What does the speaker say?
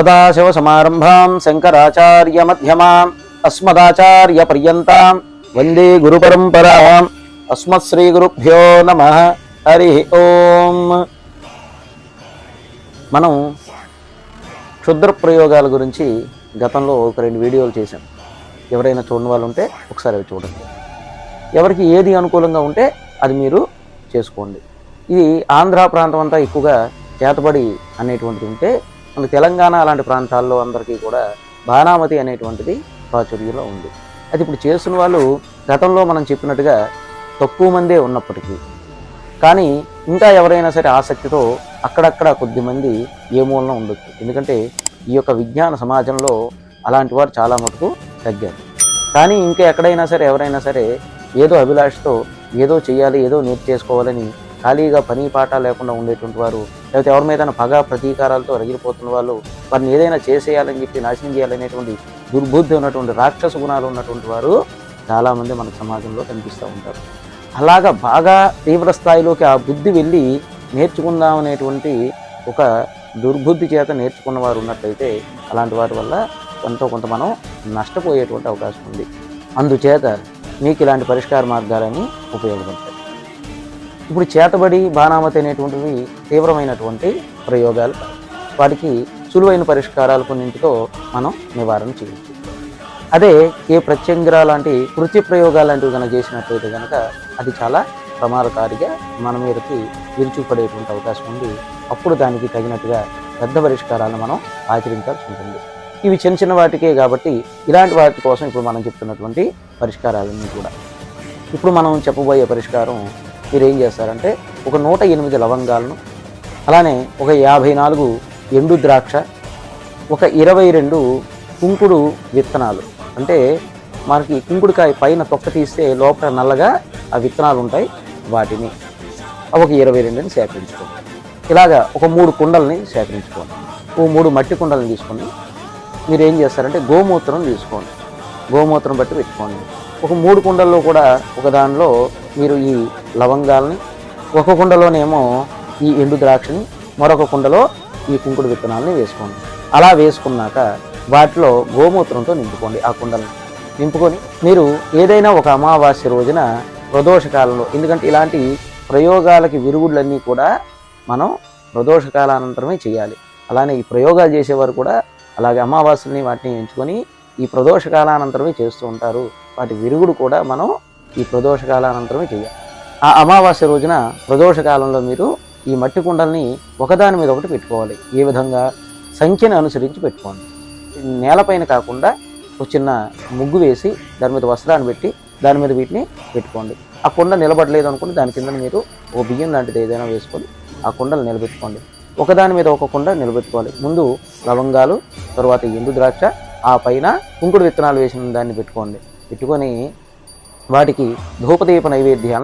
సదాశివసమారంభాం శంకరాచార్యమధ్యమాం అస్మదాచార్యపర్యంతాం వందే గురుపరంపరాం అస్మత్శ్రీగురుభ్యో నమ హరి ఓం మనం క్షుద్ర ప్రయోగాల గురించి గతంలో ఒక రెండు వీడియోలు చేశాం. ఎవరైనా చూడని వాళ్ళు ఉంటే ఒకసారి అవి చూడండి. ఎవరికి ఏది అనుకూలంగా ఉంటే అది మీరు చేసుకోండి. ఇది ఆంధ్ర ప్రాంతం అంతా ఎక్కువగా చేతబడి అనేటువంటిది ఉంటే మన తెలంగాణ అలాంటి ప్రాంతాల్లో అందరికీ కూడా బాణామతి అనేటువంటిది ప్రాచుర్యంలో ఉంది. అది ఇప్పుడు చేస్తున్న వాళ్ళు గతంలో మనం చెప్పినట్టుగా తక్కువ మందే ఉన్నప్పటికీ కానీ ఇంకా ఎవరైనా సరే ఆసక్తితో అక్కడక్కడ కొద్దిమంది ఏ మూలన ఉండొచ్చు. ఎందుకంటే ఈ యొక్క విజ్ఞాన సమాజంలో అలాంటి వారు చాలా మటుకు తగ్గారు. కానీ ఇంకా ఎక్కడైనా సరే ఎవరైనా సరే ఏదో అభిలాషతో ఏదో చేయాలి ఏదో నేర్చేసుకోవాలని ఖాళీగా పని పాట లేకుండా ఉండేటువంటి వారు లేకపోతే ఎవరి మీద పగ ప్రతీకారాలతో రగిలిపోతున్న వాళ్ళు వారిని ఏదైనా చేసేయాలని చెప్పి నాశనం చేయాలనేటువంటి దుర్బుద్ధి ఉన్నటువంటి రాక్షస గుణాలు ఉన్నటువంటి వారు చాలామంది మన సమాజంలో కనిపిస్తూ ఉంటారు. అలాగా బాగా తీవ్ర స్థాయిలోకి ఆ బుద్ధి వెళ్ళి నేర్చుకుందాం అనేటువంటి ఒక దుర్బుద్ధి చేత నేర్చుకున్న వారు ఉన్నట్లయితే అలాంటి వాటి వల్ల కొంత కొంత మనం నష్టపోయేటువంటి అవకాశం ఉంది. అందుచేత మీకు ఇలాంటి పరిష్కార మార్గాలని ఉపయోగపడతాయి. ఇప్పుడు చేతబడి బాణామతి అనేటువంటివి తీవ్రమైనటువంటి ప్రయోగాలు. వాటికి సులువైన పరిష్కారాలు కొన్నింటితో మనం నివారణ చేయవచ్చు అదే ఏ ప్రత్యంగ్ర లాంటి కృత్య ప్రయోగాలు లాంటివి కనుక చేసినట్లయితే కనుక అది చాలా ప్రమాదకారిగా మన మీదకి విరుచుపడేటువంటి అవకాశం ఉంది. అప్పుడు దానికి తగినట్టుగా పెద్ద పరిష్కారాలను మనం ఆచరించాల్సి ఉంటుంది. ఇవి చిన్న చిన్న వాటికే కాబట్టి ఇలాంటి వాటి కోసం ఇప్పుడు మనం చెప్తున్నటువంటి పరిష్కారాలన్నీ కూడా. ఇప్పుడు మనం చెప్పబోయే పరిష్కారం మీరు ఏం చేస్తారంటే ఒక నూట ఎనిమిది లవంగాలను అలానే ఒక యాభై నాలుగు ఎండు ద్రాక్ష ఒక ఇరవై రెండు కుంకుడు విత్తనాలు. అంటే మనకి కుంకుడుకాయ పైన తొక్క తీస్తే లోపల నల్లగా ఆ విత్తనాలు ఉంటాయి వాటిని ఒక ఇరవై రెండుని సేకరించుకోండి. ఇలాగా ఒక మూడు కుండల్ని సేకరించుకోండి. ఓ మూడు మట్టి కుండల్ని తీసుకొని మీరు ఏం చేస్తారంటే గోమూత్రం తీసుకోండి. గోమూత్రం బట్టి పెట్టుకోండి. ఒక మూడు కుండల్లో కూడా ఒక దానిలో మీరు ఈ లవంగాల్ని ఒక కుండలోనేమో ఈ ఎండు ద్రాక్షని మరొక కుండలో ఈ కుంకుడు విత్తనాలని వేసుకోండి. అలా వేసుకున్నాక వాటిలో గోమూత్రంతో నింపుకోండి ఆ కుండలను. నింపుకొని మీరు ఏదైనా ఒక అమావాస్య రోజున ప్రదోషకాలంలో ఎందుకంటే ఇలాంటి ప్రయోగాలకి విరుగుడులన్నీ కూడా మనం ప్రదోషకాలానంతరమే చేయాలి. అలానే ఈ ప్రయోగాలు చేసేవారు కూడా అలాగే అమావాస్యని వాటిని ఎంచుకొని ఈ ప్రదోషకాలానంతరమే చేస్తూ ఉంటారు. వాటి విరుగుడు కూడా మనం ఈ ప్రదోష కాలానంతరమే చేయాలి ఆ అమావాస్య రోజున ప్రదోష కాలంలో మీరు ఈ మట్టి కుండల్ని ఒకదాని మీద ఒకటి పెట్టుకోవాలి. ఏ విధంగా? సంఖ్యను అనుసరించి పెట్టుకోండి. నేలపైన కాకుండా ఒక చిన్న ముగ్గు వేసి దాని మీద వస్త్రాన్ని పెట్టి దాని మీద వీటిని పెట్టుకోండి. ఆ కుండ నిలబడలేదు అనుకుంటే దాని కింద మీరు ఓ బియ్యం లాంటిది ఏదైనా వేసుకొని ఆ కుండలు నిలబెట్టుకోండి. ఒకదాని మీద ఒక కుండ నిలబెట్టుకోవాలి. ముందు లవంగాలు తర్వాత ఎండు ద్రాక్ష ఆ పైన కుంకుడు విత్తనాలు వేసిన దాన్ని పెట్టుకోండి. పెట్టుకొని వాటికి ధూపదీప నైవేద్యాలను